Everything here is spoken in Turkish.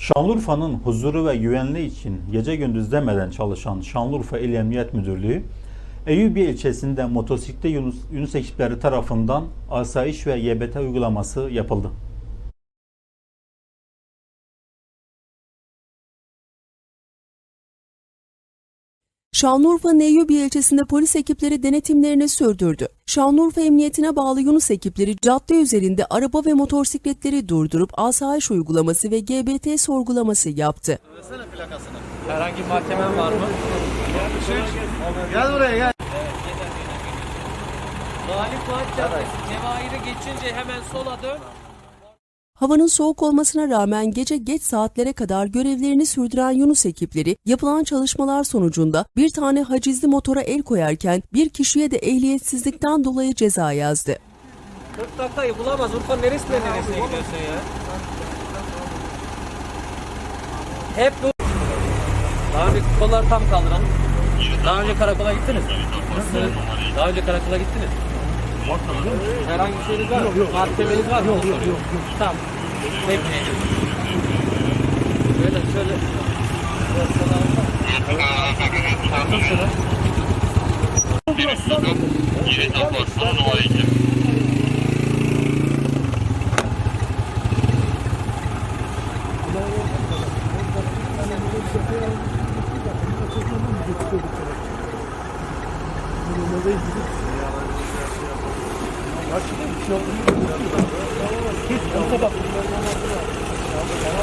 Şanlıurfa'nın huzuru ve güvenliği için gece gündüz demeden çalışan Şanlıurfa İl Emniyet Müdürlüğü, Eyyubiye ilçesinde motosikletli Yunus, Yunus ekipleri tarafından asayiş ve YBT uygulaması yapıldı. Şanlıurfa'nın Eyyubiye ilçesinde polis ekipleri denetimlerini sürdürdü. Şanlıurfa Emniyetine bağlı Yunus ekipleri cadde üzerinde araba ve motosikletleri durdurup asayiş uygulaması ve GBT sorgulaması yaptı. Herhangi bir mahkemen var mı? Gel buraya gel. Galip Fuat Caddesi. Cevahir'i geçince hemen sola dön. Havanın soğuk olmasına rağmen gece geç saatlere kadar görevlerini sürdüren Yunus ekipleri yapılan çalışmalar sonucunda bir tane hacizli motora el koyarken bir kişiye de ehliyetsizlikten dolayı ceza yazdı. 40 dakikayı bulamaz. Urfa'nın neresinden neresine gidiyorsun ya? Hep bu. Daha önce kolları tam kaldırın. Daha önce karakola gittiniz mi? Daha önce karakola gittiniz mi? Herhangi bir şeyiniz var mı? Yok yok. Mahkemeniz var mı? Yok yok yok. Tamam. Hep Böyle şöyle. Atın şunu. Yeni tapas, son numara 2. Thank you. Kaç kilo? Kilo. Kilo. Kilo. Kilo. Kilo. Kilo.